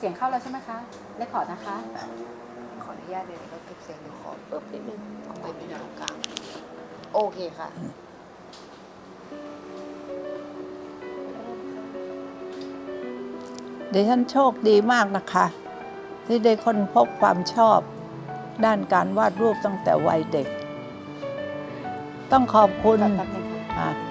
สียงเข้าแล้วใช่ไหมคะเลคคอร์ดนะคะ ขออนุญาตเลยก็เก็บเสียงเดี๋ยวขอเปิบนิดนึงเอาไปในตรงกลางโอเคค่ะ ดิฉันโชคดีมากนะคะ ที่ได้ค้นพบความชอบ ด้านการวาดรูปตั้งแต่วัยเด็ก ต้องขอบคุณแป๊บนึงค่ะ อะ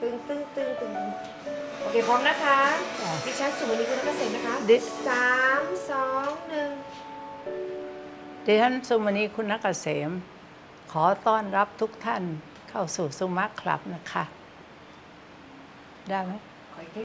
ตึงตึงตึงตึงโอเคพร้อมนะคะดิฉันสุวรรณีคุณเกษมนะคะดิ สามสองหนึ่งดิฉันสุมณีคุณเกษม ขอต้อนรับทุกท่านเข้าสู่สุมัคคลับนะคะ ได้ไหม